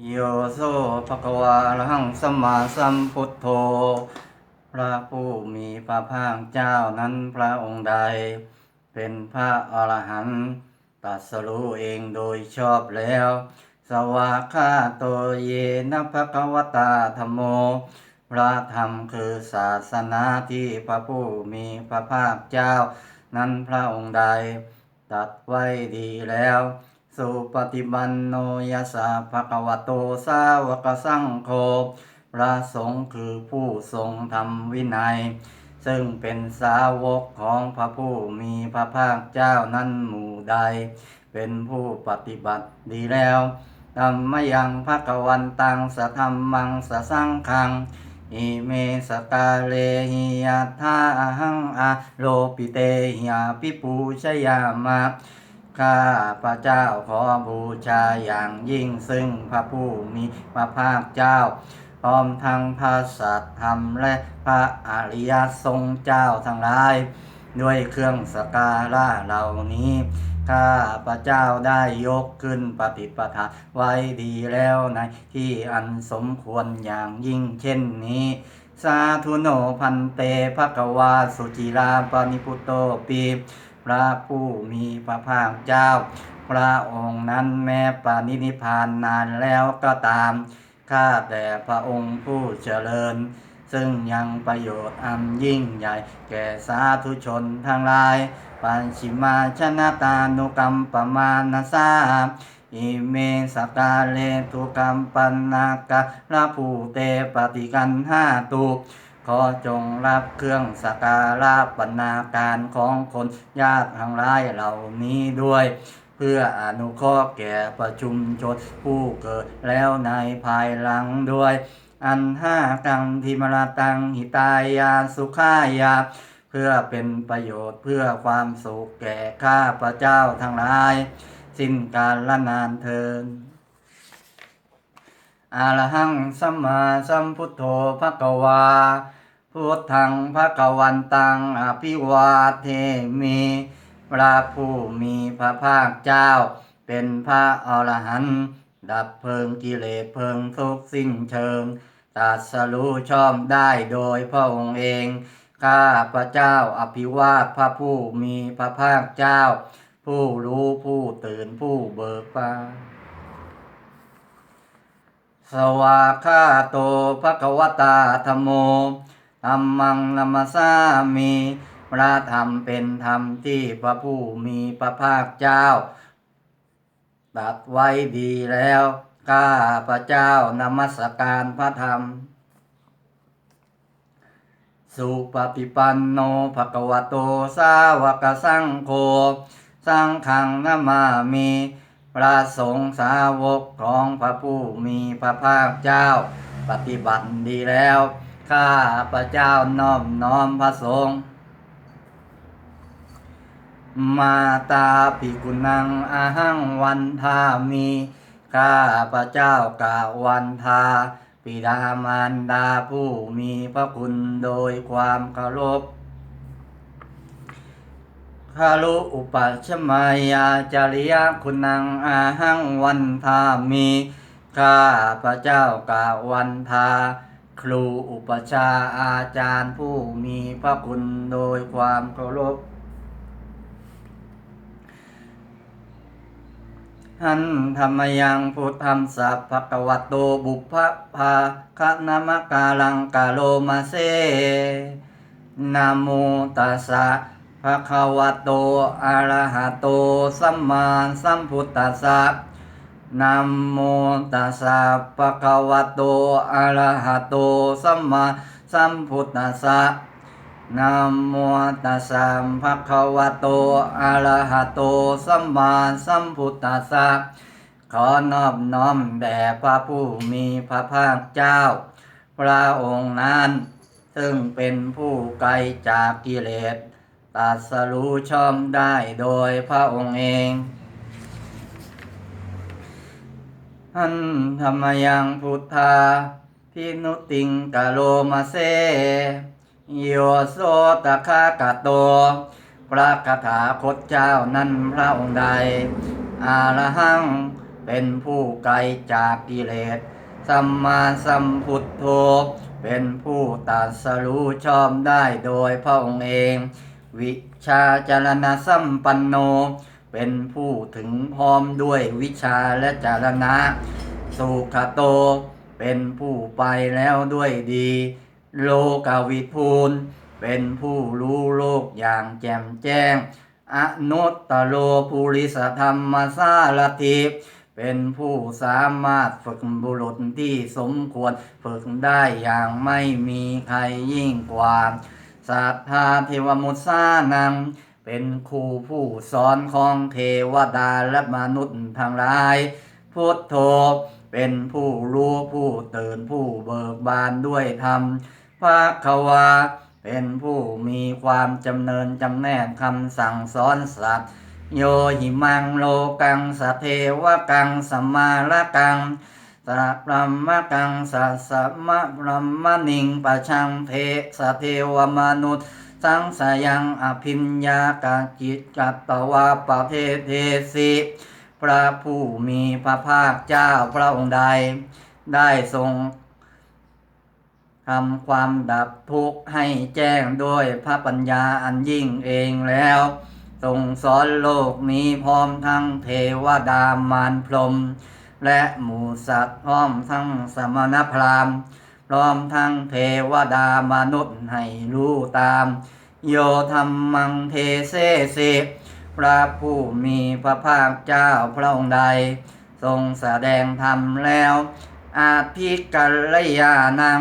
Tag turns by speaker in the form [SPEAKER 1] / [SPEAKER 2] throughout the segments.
[SPEAKER 1] โยโสภะควะอะระหังสัมมาสัมพุทโธ พระผู้มีพระภาคเจ้านั้นพระองค์ใด เป็นพระอรหันต์ตรัสรู้เองโดยชอบแล้ว สวากขาโตเยนะภะควตาธรรมโม พระธรรมคือศาสนาที่พระผู้มีพระภาคเจ้า นั้นพระองค์ใด ตัดไว้ดีแล้ว สุปฏิบันโนยัสสะภะคะวะโตสาวกสังโฆพระสงฆ์คือผู้ทรงธรรมวินัย ซึ่งเป็นสาวกของพระผู้มีพระภาคเจ้านั้นหมู่ใด เป็นผู้ปฏิบัติดีแล้วธรรมยังภะกวันตังสะธรรมังสะสังคังอิเมสกาเลหิยะทาหังอาโลปิเตหิยาปิปูชยามะ ข้าพระเจ้าขอบูชาอย่างยิ่งซึ่งพระผู้มีพระภาคเจ้า พร้อมทั้งพระสัตธรรมและพระอริยสงฆ์เจ้าทั้งหลาย ด้วยเครื่องสกการะเหล่านี้ข้าพระเจ้าได้ยกขึ้นปฏิปทาไว้ดีแล้วในที่อันสมควรอย่างยิ่งเช่นนี้ สาธุโนพันเตภะกวาสุจิราปนิพุตโตปี พระผู้มีพระภาคเจ้า พระองค์นั้นแม้ปานินิพานนานแล้วก็ตาม ข้าแต่พระองค์ผู้เจริญ ซึ่งยังประโยชน์อันยิ่งใหญ่ แก่สาธุชนทั้งหลาย ปัญชิมาชนะตานุกรรมประมานาสาอิเมสกาเลตุกรรมปันนากะระภูเตปฏิกันห้าตุ ขอจงรับเครื่องสการะปนาการของคนญาติทั้งหลายเหล่านี้ด้วย เพื่ออนุเคราะห์แก่ประชุมชนผู้เกิดแล้วในภายหลังด้วย อันห้ากังทิมราตังหิตายาสุขายา เพื่อเป็นประโยชน์เพื่อความสุขแก่ข้าพระเจ้าทั้งหลาย สิ้นกาลละนานเทิน อะระหังสัมมาสัมพุทโธภะคะวา พุทธังภะคะวันตังอภิวาเทมิพระผู้มีพระภาคเจ้า เป็นพระอรหันต์ดับเพลิงกิเลสเพลิงทุกสิ้นเชิงตรัสรู้ชอบได้โดยพระองค์เอง ข้าพระเจ้าอภิวาทพระผู้มีพระภาคเจ้า ผู้รู้ผู้ตื่นผู้เบิกบาน สวากขาโตภะคะวตาธโมธัมมังนัมสสามิพระธรรมเป็นธรรมที่พระผู้มีพระภาคเจ้าตัดไว้ดีแล้ว ข้าพระเจ้านมัสการพระธรรม สุปฏิปันโนภะคะวโตสาวกสังโฆ สังฆังนามามิ พระสงฆ์สาวกของพระผู้มีพระภาคเจ้า ปฏิบัติดีแล้ว ข้าพระเจ้าน้อมน้อมพระสงฆ์มาตาปิกุนังอาหังวันทามี ข้าพระเจ้ากาวันทา ปิดามารดาผู้มีพระคุณโดยความเคารพ คารุอุปัชมายาจาริยคุณังอาหังวันทามีข้าพระเจ้ากาวันทา ครูอุปชาอาจารย์ผู้มีพระคุณโดยความเคารพหันธรรมยังพุทธัมสัพพกวัตโตบุพภาคะนามกาลังกาโลมาเซนะโมตัสสะ ภะคะวะโต อะระหะโต สัมมาสัมพุทธัสสะนะโมตัสสะภะคะวะโต อะระหะโต สัมมาสัมพุทธัสสะนะโมตัสสะภะคะวะโต อะระหะโต สัมมาสัมพุทธัสสะขอนอบน้อมแด่พระผู้มีพระภาคเจ้า พระองค์นั้น ซึ่งเป็นผู้ไกลจากกิเลส ตรัสรู้ชอบได้โดยพระองค์เองหันธรรมยังพุทธาพินุติงกะโลมาเซโยโสตะคากะโต พระคาถาคตเจ้านั้นพระองค์ใด อาระหังเป็นผู้ไกลจากกิเลส สัมมาสัมพุทโธ เป็นผู้ตรัสรู้ชอบได้โดยพระองค์เอง วิชาจารณสัมปันโน เป็นผู้ถึงพร้อมด้วยวิชาและจารณะ สุขโต เป็นผู้ไปแล้วด้วยดี โลกาวิทูล เป็นผู้รู้โลกอย่างแจ่มแจ้ง อนุตตโลภูริสธรรมสารทิเป็นผู้สามารถฝึกบุรุษที่สมควรฝึกได้อย่างไม่มีใครยิ่งกว่า สัทธาเทวมุสานัง เป็นครูผู้สอนของเทวดาและมนุษย์ทั้งหลาย พุทโธเป็นผู้รู้ผู้ตื่นผู้เบิกบานด้วยธรรมภาควาเป็นผู้มีความจำเนินจำแนกคำสั่งสอนสัตว์ โยหิมังโลกังสเทวกังสมมาละกัง สัพพมะกังสัสมะพรหมนิงปะชังเทสเทวมนุษย์สังสยังอภิญญากาจิตกัตตวาปะเทเทสิพระผู้มีพระภาคเจ้าพระองค์ใด ได้ทรงทำความดับทุกข์ให้แจ้งด้วยพระปัญญาอันยิ่งเองแล้วทรงสอนโลกนี้พร้อมทั้งเทวดามารพรหม และหมูสัตว์พร้อมทั้งสมณพราหมณ์พร้อมทั้งเทวดามนุษย์ให้รู้ตาม โยธรรมังเทเสสิพระผู้มีพระภาคเจ้าพระองค์ใด ทรงแสดงธรรมแล้ว อาภิกัลยานัง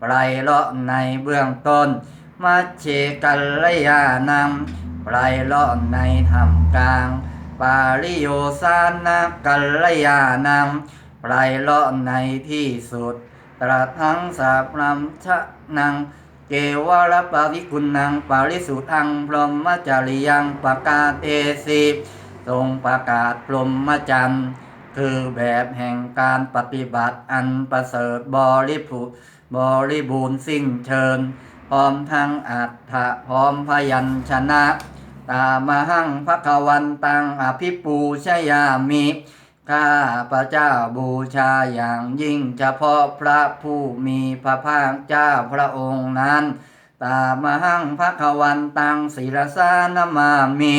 [SPEAKER 1] ไพรเลาะในเบื้องต้น มัชเชกัลยานังไพรเลาะในธรรมกลาง ปาริโยสานะกัลยานังไพรเลาะในที่สุด ตรัสทั้งสัพพัมชะนัง เกวรปาริกุณัง ปาริสุทังพรหมจาริยังประกาศเตสิทรงประกาศพรหมจรรย์คือแบบแห่งการปฏิบัติอันประเสริฐบริภูบริบูรณ์สิ้นเชิญ พร้อมทั้งอัฏฐะพร้อมพยัญชนะ ตามหังพระกวันตังอภิปูชยามิข้าพระเจ้าบูชาอย่างยิ่งเฉพาะพระผู้มีพระภาคเจ้าพระองค์นั้น ตามหังพระควันตังศิรสานมามิ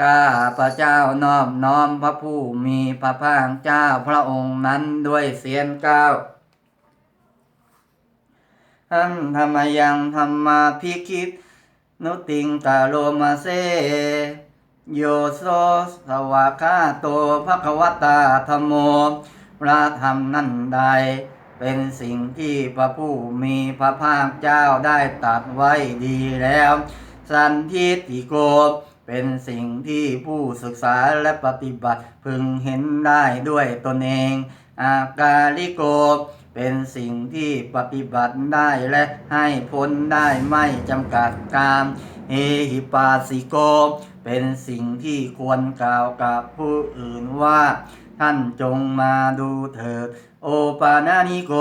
[SPEAKER 1] ข้าพระเจ้านอบน้อมพระผู้มีพระภาคเจ้าพระองค์นั้นด้วยเสียงก้าวหันธรรมยังธรรมาพิคิด นุติงกาโลมาเซ โยโซสวากาโตภควตาธรรมโมพระธรรมนั่นใด เป็นสิ่งที่พระผู้มีพระภาคเจ้าได้ตรัดไว้ดีแล้ว สันทิติโกเป็นสิ่งที่ผู้ศึกษาและปฏิบัติพึงเห็นได้ด้วยตนเอง อากาลิโก เป็นสิ่งที่ปฏิบัติได้และให้พ้นได้ไม่จำกัดการเอหิปาสิโก เป็นสิ่งที่ควรกล่าวกับผู้อื่นว่า ท่านจงมาดูเถิด โอปานานิโก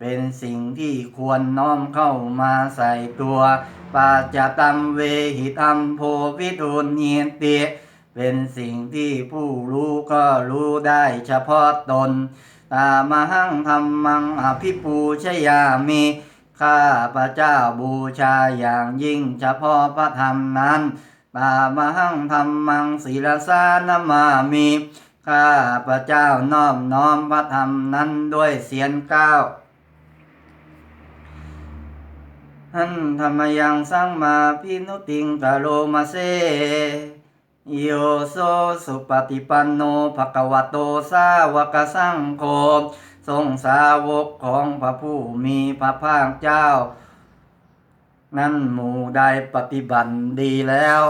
[SPEAKER 1] เป็นสิ่งที่ควรน้อมเข้ามาใส่ตัวปาจตัมเวหิตัมโพวิทูนเนียนเตเป็นสิ่งที่ผู้รู้ก็รู้ได้เฉพาะตน ตามหังธรรมังอภิปูชยามิข้าพระเจ้าบูชาอย่างยิ่งเฉพาะพระธรรมนั้น ตามหังธรรมังศีลสานมามิข้าพระเจ้าน้อบน้อมพระธรรมนั้นด้วยเสียงก้าวหันธรรมยังสร้างมาพินุติงกาโลมาเซ โยโซสุปฏิปันโนภะคะวะโตสาวกสังโฆทรงสาวกของพระผู้มีพระภาคเจ้า นั้นหมู่ใดปฏิบัติดีแล้ว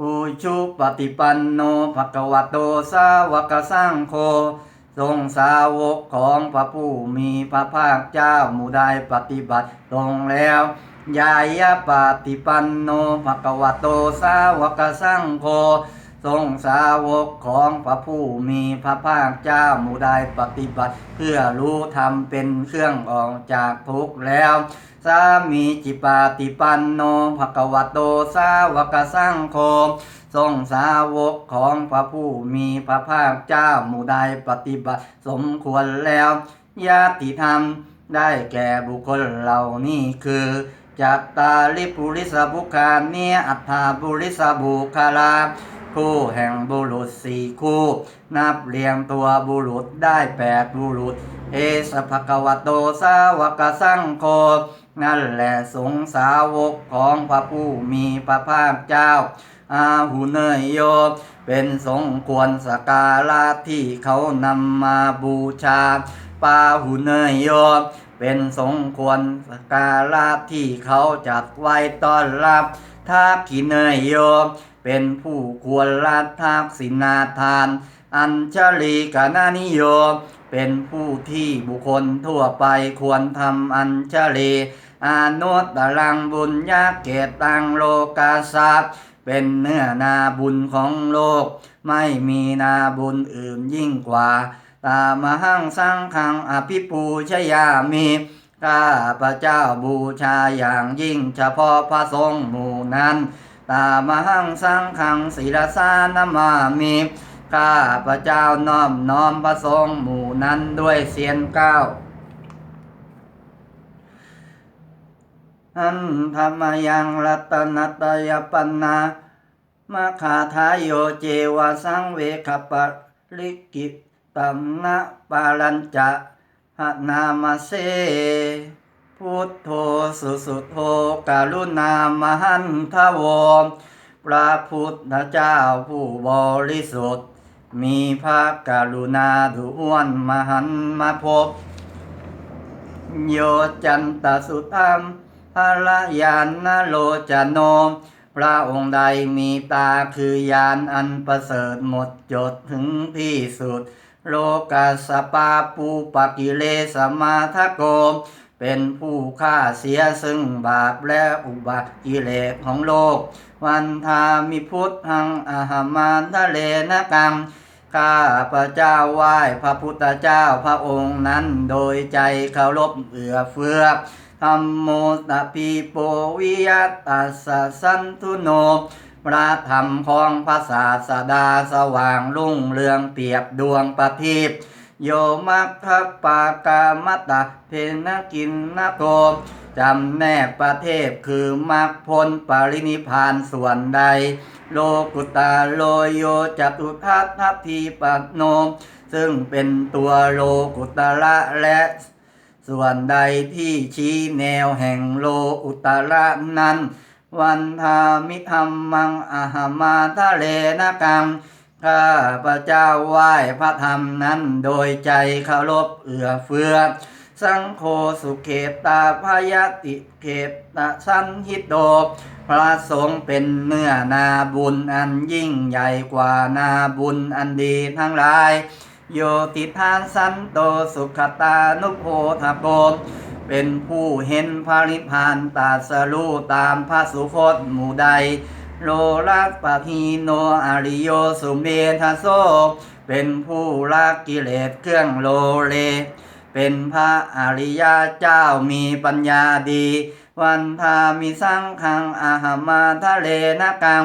[SPEAKER 1] อุชุปฏิปันโนภะคะวะโตสาวกสังโฆทรงสาวกของพระผู้มีพระภาคเจ้าหมู่ใดปฏิบัติตรงแล้ว ยายาปฏิปันโนภะคะวะโตสาวกสังโฆทรงสาวกของพระผู้มีพระภาคเจ้าหมู่ใดปฏิบัติ เพื่อรู้ธรรมเป็นเครื่องออกจากทุกข์แล้วสามีจิปาติปันโนภควโตสาวกสังโฆทรงสาวกของพระผู้มีพระภาคเจ้าหมู่ใดปฏิบัติ สมควรแล้วญาติธรรมได้แก่บุคคลเหล่านี้คือ จัตตาลิปุริสบุคาเนียอัฏฐาบุริสบุคาลาคู่แห่งบุรุษสี่คู่ นับเรียงตัวบุรุษได้แปดบุรุษ เอสภกวโตสาวกสังโฆนั่นแหละสงสาวกของพระผู้มีพระภาคเจ้า อาหุเนยโย เป็นสงควรสกการะที่เขานำมาบูชาปาหุเนยโย เป็นสงควรสการะที่เขาจัดไว้ต้อนรับทักขิเนยโย เป็นผู้ควรรับทักษินาทาน อัญชลีกานานิโย เป็นผู้ที่บุคคลทั่วไปควรทำอัญชลีอานุตตรังบุญญาเกตังโลกาสัพเป็นเนื้อนาบุญของโลก ไม่มีนาบุญอื่นยิ่งกว่า ตามหังสังขังอภิปูชยามีข้าพระเจ้าบูชาอย่างยิ่งเฉพาะพระสงฆ์หมู่นั้น ตามหังสังขังศิลสานามามีข้าพระเจ้าน้อมน้อมพระสงฆ์หมู่นั้นด้วยเสียนเก้าอันธรรมยังรัตนตยปันนามาคาทายโยเจวสังเวคปะลิกิ ตัมนะปาลัญจะหนามาเสพุทโธสุสุโธกาลุณามหันทโวพระพุทธเจ้าผู้บริสุทธิ์ มีพระกรุณาดุอ้วนมหันมาพบ โยจันตสุธรรมภรยานนโลจโน พระองค์ใดมีตาคือยานอันประเสริฐหมดจดถึงที่สุด โลกาสปาปูปกิเลสมาทโก เป็นผู้ฆ่าเสียซึ่งบาปและอุบัติกิเลสของโลก วันทามิพุทธังอาหามานทะเลนกังข้าพระเจ้าไหว้พระพุทธเจ้าพระองค์นั้นโดยใจเคารพเอื้อเฟื้อธรรมโมตปีโปวิยัตตัสสันทุโน พระธรรมของพระศาสดาสว่างรุ่งเรืองเปียบดวงประทีปโยมัคคปากามตะเพนกินนโกจำแนกประเทศคือมรรคผลปรินิพานส่วนใด โลกุตาโลโยจตุทัตทัพทีปัตโน ซึ่งเป็นตัวโลกุตระและส่วนใดที่ชี้แนวแห่งโลอุตระนั้น วันทามิธรรมังอาหามาทะเลนะกังข้าพระเจ้าไหว้พระธรรมนั้นโดยใจเคารพเอื้อเฟื้อ สังโฆสุเขตาพยติเขตาสันหิตโตพระสงฆ์เป็นเนื้อนาบุญอันยิ่งใหญ่กว่านาบุญอันดีทั้งหลาย โยติทานสันโตสุขตานุโพธโก เป็นผู้เห็นพระนิพพานตรัสรู้ตามพระสุคตหมู่ใดโลลักปะพีโนอริโยสุเมธาโซเป็นผู้ละกิเลสเครื่องโลเล เป็นพระอริยเจ้ามีปัญญาดี วันทามิสังขังอาหามาทะเลนกัง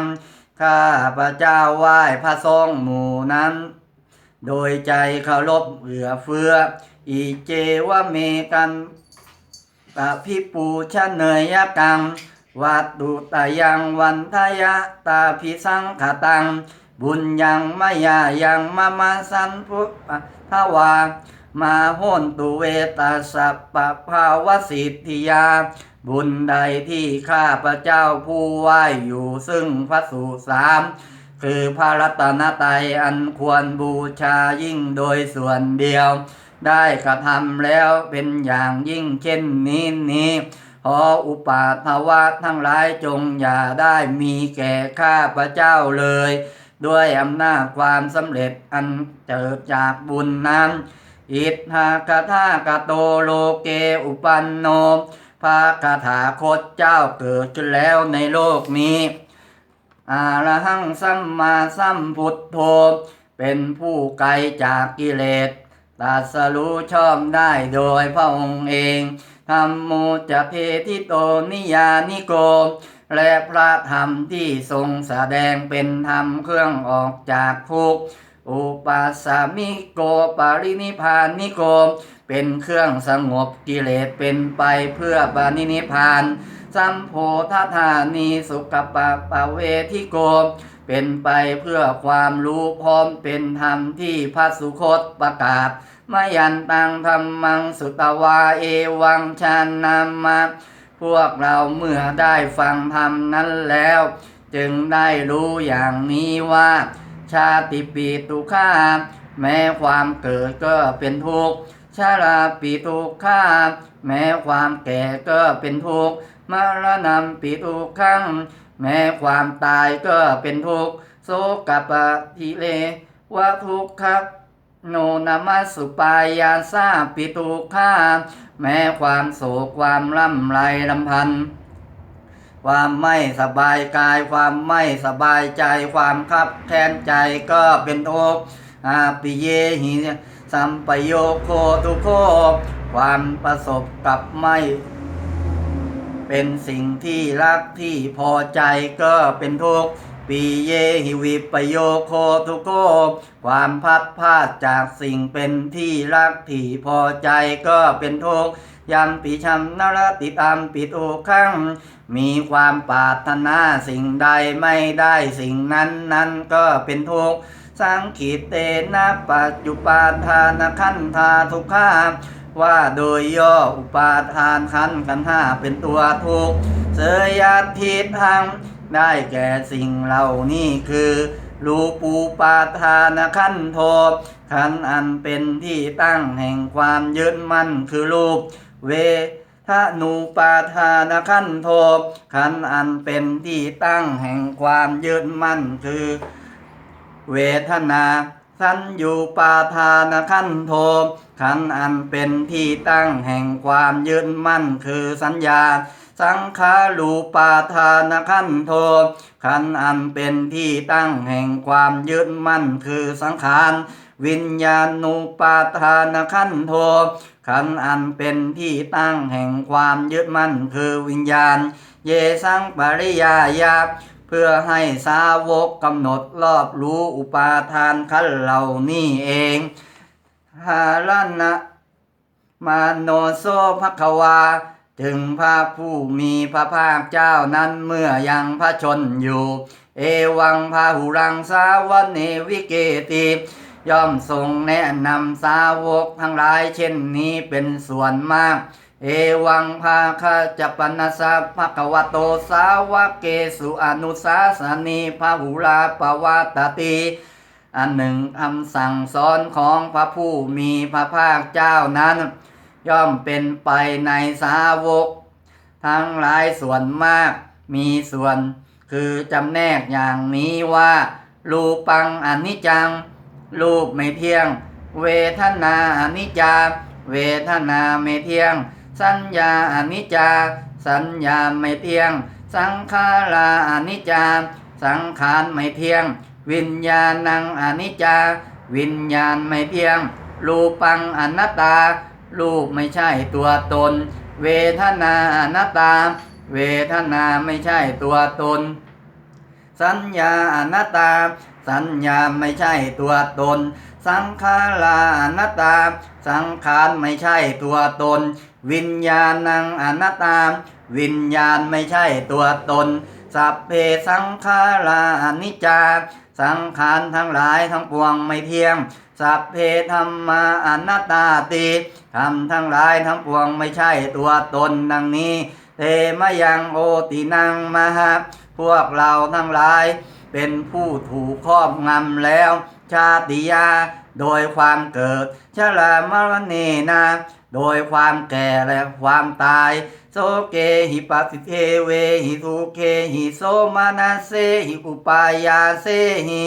[SPEAKER 1] ข้าพระเจ้าไหว้พระทรงฆ์หมู่นั้น โดยใจเคารพเอื้อเฟื้ออีเจวะเมกัน ตะพิปูชะเนยกังวัดดุตายังวันทายะตาพิสังขตัง บุญยังมายายังมามาสันพุปทวา มาโหนตุเวตาสัพปภาวสิทธิยา บุญใดที่ข้าพระเจ้าผู้ไหวอยู่ซึ่งพระสุสามคือพระรัตนตรัยอันควรบูชายิ่งโดยส่วนเดียว ได้กระทำแล้วเป็นอย่างยิ่งเช่นนี้นี้ขออุปาทวะทั้งหลายจงอย่าได้มีแก่ข้าพระเจ้าเลย ด้วยอำนาจความสำเร็จอันเกิดจากบุญนั้น อิทธากทากโตโลเกอุปันโนพระคาถาโคตเจ้าเกิดขึ้นแล้วในโลกนี้ อาระหังสัมมาสัมพุทโธ เป็นผู้ไกลจากกิเลส ตัสรู้ชอบได้โดยพระองค์เองธรรมโมจะเพทิโตนิยานิโก และพระธรรมที่ทรงแสดงเป็นธรรมเครื่องออกจากทุกข์อุปัสสมิโกปารินิพานิโก เป็นเครื่องสงบกิเลสเป็นไปเพื่อปานินิพพานสัมโพธาธานีสุขปะปะเวทิโก เป็นไปเพื่อความรู้พร้อมเป็นธรรมที่พระสุคตประกาศ มายันตังธรรมังสุตวาเอวังชานามาพวกเราเมื่อได้ฟังธรรมนั้นแล้ว จึงได้รู้อย่างนี้ว่า ชาติปีตุขาแม้ความเกิดก็เป็นทุกข์ชาลาปีตุขาแม้ความแก่ก็เป็นทุกข์มรณะปีตุขังแม้ความตายก็เป็นทุกข์โสกปะทิเลวะทุกข โนนามาสุปายาสาปิตุขาแม้ความโศกความล่ำไรลำพันธ์ความไม่สบายกาย ความไม่สบายใจ ความคับแค้นใจก็เป็นทุกอาปิเยหิสัมปโยโคทุโค ความประสบกับไม่ เป็นสิ่งที่รักที่พอใจก็เป็นทุกข์ ปีเยหิวิปโยโคทุกโก ความพัดพลาดจากสิ่งเป็นที่รักที่พอใจก็เป็นทุกข์ยามปีชัมนรติตามปิตุขังมีความปรารถนาสิ่งใดไม่ได้สิ่งนั้นนั้นก็เป็นทุกข์สังขีเตนะปัจจุปาทานขันธาทุกขาว่าโดยย่ออุปาทานขันธ์กันห้าเป็นตัวทุกข์เสยยาทิทาง ได้แก่สิ่งเหล่านี้คือรูปูปาทานขันโทขันอันเป็นที่ตั้งแห่งความยึดมั่นคือรูป เวทนูปาทานขันโทขันอันเป็นที่ตั้งแห่งความยึดมั่นคือ เวทนาสัญญูปาทานขันโทขันอันเป็นที่ตั้งแห่งความยึดมั่นคือสัญญา สังขารูปาทานขันโทขันอันเป็นที่ตั้งแห่งความยึดมั่นคือสังขารวิญญาณูปาทานขันโทขันอันเป็นที่ตั้งแห่งความยึดมั่นคือวิญญาณ เยสังปริยายาเพื่อให้สาวกกำหนดรอบรู้อุปาทานขันเหล่านี้เองหาลนะมาโนโซภควา ถึงพระผู้มีพระภาคเจ้านั้นเมื่อยังพระชนอยู่ เอวังพาหุรังสาวเนวิเกติย่อมทรงแนะนำสาวกทั้งหลายเช่นนี้เป็นส่วนมาก เอวังภาคาจปนัสสะภะควโตสาวกเกสุอนุสาสนีพาหุลาปวัตติอันหนึ่งคำสั่งสอนของพระผู้มีพระภาคเจ้านั้น ย่อมเป็นไปในสาวก ทั้งหลายส่วนมากมีส่วน คือจำแนกอย่างนี้ว่า รูปังอนิจจัง รูปไม่เที่ยง เวทนาอนิจจา เวทนาไม่เที่ยง สัญญาอนิจจา สัญญาไม่เที่ยง สังขาราอนิจจา สังขารไม่เที่ยง วิญญาณังอนิจจา วิญญาณไม่เที่ยง รูปังอนัตตา รูปไม่ใช่ตัวตน เวทนาอนัตตา เวทนาไม่ใช่ตัวตน สัญญาอนัตตา สัญญาไม่ใช่ตัวตน สังขาราอนัตตา สังขารไม่ใช่ตัวตน วิญญาณังอนัตตา วิญญาณไม่ใช่ตัวตน สัพเพสังขาราอนิจจา สังขารทั้งหลายทั้งปวงไม่เที่ยงสัพเพธรรมาอนัตตาติธรรมทั้งหลายทั้งปวงไม่ใช่ตัวตนดังนี้เตมยังโอตินังมหาพวกเราทั้งหลาย เป็นผู้ถูกครอบงำแล้ว ชาติยา โดยความเกิด ชรามรณเนนาโดยความแก่และความตายโสเกหิปัสสิเทเวหิทุเกหิโสมานาเสหิอุปายาเสหิ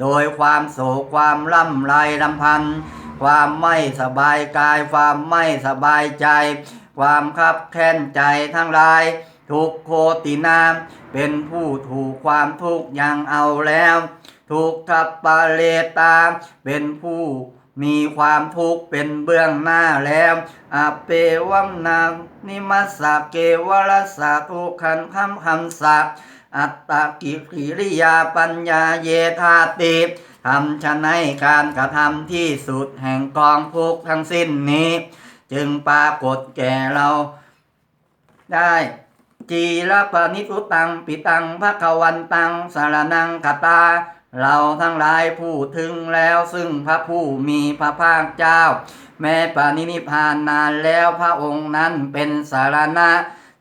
[SPEAKER 1] โดยความโศกความล่ำไรลำพันธ์ความไม่สบายกาย ความไม่สบายใจ ความคับแค้นใจทั้งหลาย ทุกโคตินามเป็นผู้ถูกความทุกข์ยังเอาแล้ว ทุกขปาเลตาเป็นผู้มีความทุกข์เป็นเบื้องหน้าแล้วอาเปวัมนานิมัสสะเกวรสะทุกขันคำคำสะ อัตตกิริริยาปัญญาเยธาติทำชะในการกระทำที่สุดแห่งกองทุกทั้งสิ้นนี้ จึงปรากฏแก่เราได้จีรปนิทุตังปิตังภควันตังสารนังคตา เราทั้งหลายพูดถึงแล้วซึ่งพระผู้มีพระภาคเจ้า แม้ปานินิพพานนานแล้วพระองค์นั้นเป็นสารณะ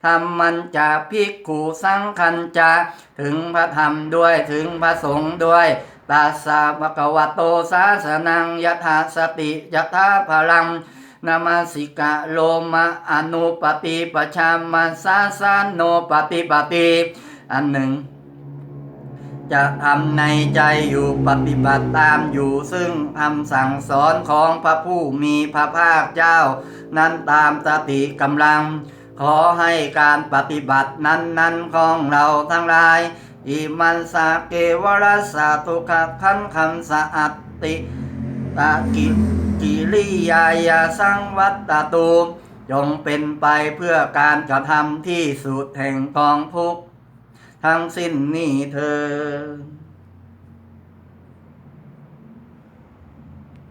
[SPEAKER 1] ธรรมันจะภิกขุสังคันจะถึงพระธรรมด้วยถึงพระสงฆ์ด้วยตาสาภะกวโตสาสนังยถาสติยถาพลังนามาสิกะโลมาอนุปฏิปชามาสาสานโนปฏิปฏิอันหนึ่ง จะทำในใจอยู่ปฏิบัติตามอยู่ซึ่งคำสั่งสอนของพระผู้มีพระภาคเจ้า นั้นตามสติกำลัง ขอให้การปฏิบัตินั้นๆของเราทั้งหลาย อิมันสาเกวรสาตุขคันคันสะอัตติตากิกิริยายาสังวัตตตูจงเป็นไปเพื่อการกระทำที่สุดแห่งกองทุกทั้งสิ้นนี้เธอ